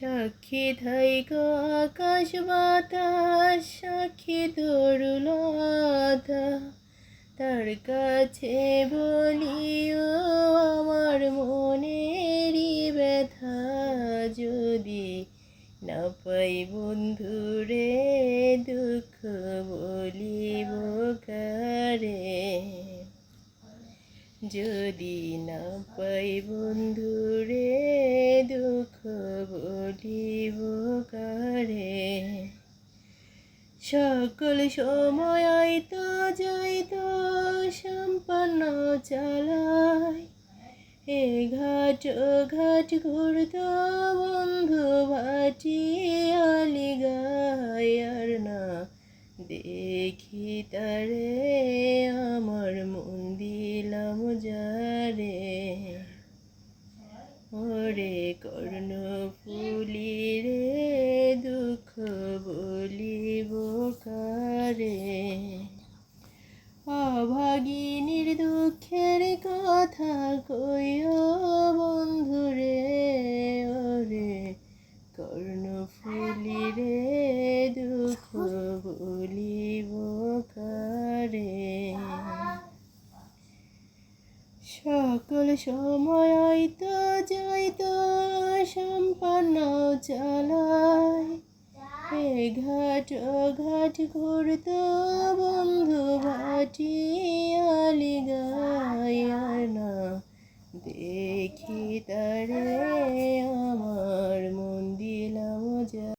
সাক্ষী থাইক আকাশ বাতাস, সাক্ষী তরুলতা তার কাছে বলিও আমার মনেরই ব্যথা, যদি না পাই বন্ধুরে দুঃখ বলিব কারে? যদি না পাই বন্ধুরে দুঃখ বলিব কারে। সকল সময় তো যাইত, সম্পন্ন চালায় এ ঘাট, ও ঘাট ঘুরত, বন্ধু ভাটি আলি গায় আর না। দেখি তারে আমার ওরে কর্ণ ফুলি রে দুঃখ বলিব কারে? অভাগিনীর দুঃখের কথা কইও বন্ধুরে সকল সময় তো যাইত, সম্পন্ন চালায় এ ঘাট ঘাট ঘুরত বন্ধু ভাটি আলি গায় না দেখি তারে